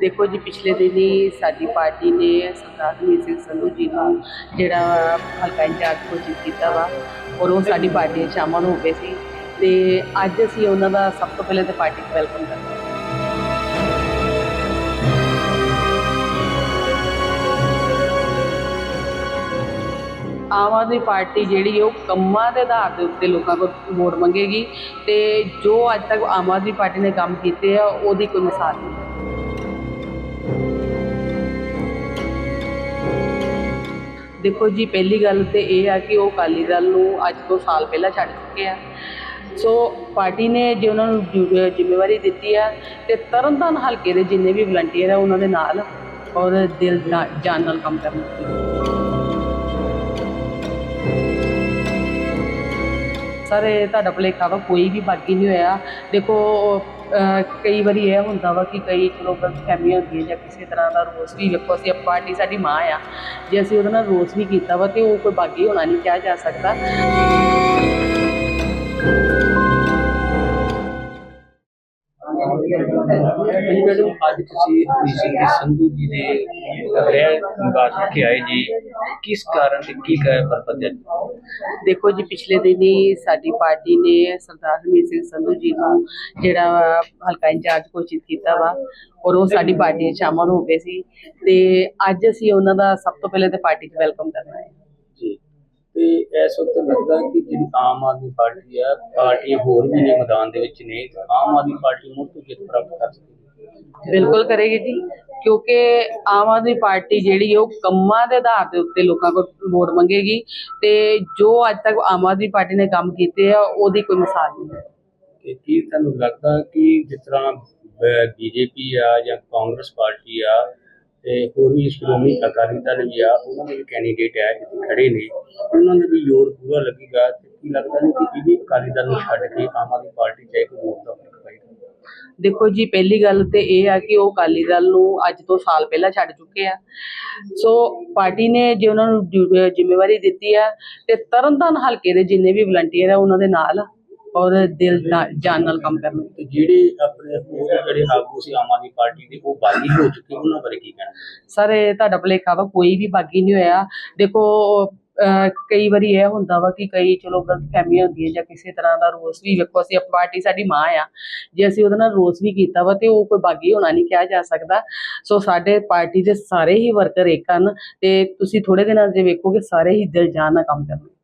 ਦੇਖੋ ਜੀ, ਪਿਛਲੇ ਦਿਨੀ ਸਾਡੀ ਪਾਰਟੀ ਨੇ ਸਰਦਾਰ ਹਰਮੀਤ ਸਿੰਘ ਸੰਧੂ ਜੀ ਨੂੰ ਜਿਹੜਾ ਹਲਕਾ ਇੰਚਾਰਜ ਘੋਸ਼ਿਤ ਕੀਤਾ ਵਾ ਔਰ ਉਹ ਸਾਡੀ ਪਾਰਟੀ 'ਚ ਸ਼ਾਮਲ ਹੋ ਗਏ ਸੀ ਤੇ ਅੱਜ ਅਸੀਂ ਉਹਨਾਂ ਦਾ ਸਭ ਤੋਂ ਪਹਿਲਾਂ ਤਾਂ ਪਾਰਟੀ 'ਚ ਵੈਲਕਮ ਕਰਦੇ ਹਾਂ। ਆਮ ਆਦਮੀ ਪਾਰਟੀ ਜਿਹੜੀ ਉਹ ਕੰਮਾਂ ਦੇ ਆਧਾਰ ਦੇ ਉੱਤੇ ਲੋਕਾਂ ਕੋਲ ਵੋਟ ਮੰਗੇਗੀ ਤੇ ਜੋ ਅੱਜ ਤੱਕ ਆਮ ਆਦਮੀ ਪਾਰਟੀ ਨੇ ਕੰਮ ਕੀਤੇ ਆ, ਉਹਦੀ ਕੋਈ ਮਿਸਾਲ ਨਹੀਂ। ਦੇਖੋ ਜੀ, ਪਹਿਲੀ ਗੱਲ ਤੇ ਇਹ ਆ ਕਿ ਉਹ ਅਕਾਲੀ ਦਲ ਨੂੰ ਅੱਜ ਤੋਂ ਸਾਲ ਪਹਿਲਾਂ ਛੱਡ ਚੁੱਕੇ ਆ। ਸੋ ਪਾਰਟੀ ਨੇ ਜੇ ਉਹਨਾਂ ਨੂੰ ਜ਼ਿ- ਜ਼ਿੰਮੇਵਾਰੀ ਦਿੱਤੀ ਆ, ਤੇ ਤਰਨਤਾਰਨ ਹਲਕੇ ਦੇ ਜਿੰਨੇ ਵੀ ਵਲੰਟੀਅਰ ਆ, ਉਹਨਾਂ ਦੇ ਨਾਲ ਔਰ ਦਿਲ ਜਾ- ਜਾਨ ਨਾਲ ਕੰਮ ਕਰਨਾ ਸਰ, ਇਹ ਤੁਹਾਡਾ ਭੁਲੇਖਾ ਵਾ, ਕੋਈ ਵੀ ਬਾਕੀ ਨਹੀਂ ਹੋਇਆ। ਦੇਖੋ ਕਈ ਵਾਰੀ ਇਹ ਹੁੰਦਾ ਵਾ ਕਿ ਕਈ ਚਲੋ ਗਲਤ ਫਹਿਮੀਆਂ ਹੁੰਦੀਆਂ ਜਾਂ ਕਿਸੇ ਤਰ੍ਹਾਂ ਦਾ ਰੋਸ ਵੀ ਵੇਖੋ, ਅਸੀਂ ਆਪ- ਪਾਰਟੀ ਸਾਡੀ ਮਾਂ ਆ, ਜੇ ਅਸੀਂ ਉਹਦੇ ਨਾਲ ਰੋਸ ਵੀ ਕੀਤਾ ਵਾ ਤੇ ਉਹ ਕੋਈ ਬਾਗੀ ਹੋਣਾ ਨਹੀਂ ਕਿਹਾ ਜਾ ਸਕਦਾ। ਮੈਡਮ ਅੱਜ ਤੁਸੀਂ ਡੀਸੀ ਸੰਧੂ ਜੀ ਦੇ ਗ੍ਰਹਿ ਨਿਵਾਸ ਕੇ ਆਏ ਜੀ। ਕਿਸ ਕਾਰਨ ਤੇ ਕੀ ਕਹੇ ਪਰਪਸ ਹੈ ਦੇਖੋ ਜੀ ਪਿਛਲੇ ਦਿਨੀ ਸਾਡੀ ਪਾਰਟੀ ਨੇ ਸਰਦਾਰ ਹਰਮੀਤ ਸਿੰਘ ਸੰਧੂ ਜੀ ਨੂੰ ਜਿਹੜਾ ਹਲਕਾ ਇੰਚਾਰਜ ਘੋਸ਼ਿਤ ਕੀਤਾ ਵਾ ਔਰ ਉਹ ਸਾਡੀ ਪਾਰਟੀ ਵਿੱਚ ਸ਼ਾਮਲ ਹੋ ਗਏ ਸੀ। ਤੇ ਅੱਜ ਅਸੀਂ ਉਹਨਾਂ ਦਾ ਸਭ ਤੋਂ ਪਹਿਲਾਂ ਤੇ ਪਾਰਟੀ 'ਚ ਵੈਲਕਮ ਕਰਨਾ ਹੈ। ਜੀ। ਤੇ ਇਸ ਵਕਤ ਲੱਗਦਾ ਕਿ ਜਿਹੜੀ ਆਮ ਆਦਮੀ ਪਾਰਟੀ ਹੈ ਪਾਰਟੀਆਂ ਹੋਰ ਵੀ ਨੇ ਮੈਦਾਨ ਦੇ ਵਿੱਚ ਨੇ ਆਮ ਆਦਮੀ ਪਾਰਟੀ ਮੁੜ ਤੋਂ ਜਿੱਤ ਪ੍ਰਾਪਤ ਕਰ ਸਕਦੀ ਹੈ। ਬਿਲਕੁਲ ਕਰੇਗੀ ਜੀ, ਕਿਉਂਕਿ ਆਮ ਆਦਮੀ ਪਾਰਟੀ ਜਿਹੜੀ ਉਹ ਕੰਮਾਂ ਦੇ ਆਧਾਰ ਦੇ ਉੱਤੇ ਲੋਕਾਂ ਕੋਲ ਵੋਟ ਮੰਗੇਗੀ ਤੇ ਜੋ ਅੱਜ ਤੱਕ ਆਮ ਆਦਮੀ ਪਾਰਟੀ ਨੇ ਕੰਮ ਕੀਤੇ ਆ, ਉਹਦੀ ਕੋਈ ਮਿਸਾਲ ਨਹੀਂ ਹੈ। ਤੇ ਕੀ ਤੁਹਾਨੂੰ ਲੱਗਦਾ ਕਿ ਜਿਸ ਤਰ੍ਹਾਂ ਬੀਜੇਪੀ ਆ ਜਾਂ ਕਾਂਗਰਸ ਪਾਰਟੀ ਆ ਤੇ ਹੋਰ ਵੀ ਸ਼੍ਰੋਮਣੀ ਅਕਾਲੀ ਦਲ ਵੀ ਆ, ਉਹਨਾਂ ਦੇ ਵੀ ਕੈਂਡੀਡੇਟ ਆ, ਜਿੱਥੇ ਖੜੇ ਨੇ, ਉਹਨਾਂ ਦੇ ਵੀ ਜ਼ੋਰ ਪੂਰਾ ਲੱਗੇਗਾ ਤੇ ਕੀ ਲੱਗਦਾ ਨਹੀਂ ਕਿ ਇਹ ਅਕਾਲੀ ਦਲ ਨੂੰ ਛੱਡ ਕੇ ਆਮ ਆਦਮੀ ਪਾਰਟੀ ਚਾਹੇ ਕੋਈ ਵੋਟ ਦਾ ਦੇਖੋ ਜੀ ਪਹਿਲੀ ਗੱਲ ਤੇ ਇਹ ਆ ਕਿ ਉਹ ਅਕਾਲੀ ਦਲ ਨੂੰ ਅੱਜ ਤੋਂ ਸਾਲ ਪਹਿਲਾਂ ਛੱਡ ਚੁੱਕੇ ਆ। ਸੋ ਪਾਰਟੀ ਨੇ ਜੇ ਉਹਨਾਂ ਨੂੰ ਜ਼ਿੰਮੇਵਾਰੀ ਦਿੱਤੀ ਆ ਤੇ ਤਰਨਤਾਰਨ ਹਲਕੇ ਦੇ ਜਿੰਨੇ ਵੀ ਵਲੰਟੀਅਰ ਆ ਉਹਨਾਂ ਦੇ ਨਾਲ ਔਰ ਦਿਲ ਜਾਨ ਨਾਲ ਕੰਮ ਕਰਨਾ। ਤੇ ਜਿਹੜੇ ਆਪਣੇ ਹੋਰ ਜਿਹੜੇ ਆਗੂ ਸੀ ਆਮ ਆਦਮੀ ਪਾਰਟੀ ਦੇ ਉਹ ਬਾਗੀ ਹੋ ਚੁੱਕੇ ਉਹਨਾਂ ਬਾਰੇ ਕੀ ਕਹਿਣਾ? ਸਰ ਇਹ ਤੁਹਾਡਾ ਭੁਲੇਖਾ ਵਾ ਕੋਈ ਵੀ ਬਾਗੀ ਨਹੀਂ ਹੋਇਆ। ਦੇਖੋ ਕਈ ਵਾਰੀ ਇਹ ਹੁੰਦਾ ਵਾ ਕਿ ਕਈ ਚਲੋ ਗਲਤ ਫਹਿਮੀਆਂ ਹੁੰਦੀਆਂ ਜਾਂ ਕਿਸੇ ਤਰ੍ਹਾਂ ਦਾ ਰੋਸ ਵੀ ਵੇਖੋ, ਅਸੀਂ ਪਾਰਟੀ ਸਾਡੀ ਮਾਂ ਆ। ਜੇ ਅਸੀਂ ਉਹਦੇ ਨਾਲ ਰੋਸ ਵੀ ਕੀਤਾ ਵਾ ਤੇ ਉਹ ਕੋਈ ਬਾਗੀ ਹੋਣਾ ਨਹੀਂ ਕਿਹਾ ਜਾ ਸਕਦਾ। ਸੋ ਸਾਡੇ ਪਾਰਟੀ ਦੇ ਸਾਰੇ ਹੀ ਵਰਕਰ ਇੱਕ ਹਨ ਤੇ ਤੁਸੀਂ ਥੋੜੇ ਦਿਨਾਂ 'ਚ ਵੇਖੋਗੇ, ਸਾਰੇ ਹੀ ਦਿਲ ਜਾਨ ਨਾਲ ਕੰਮ ਕਰਨਗੇ।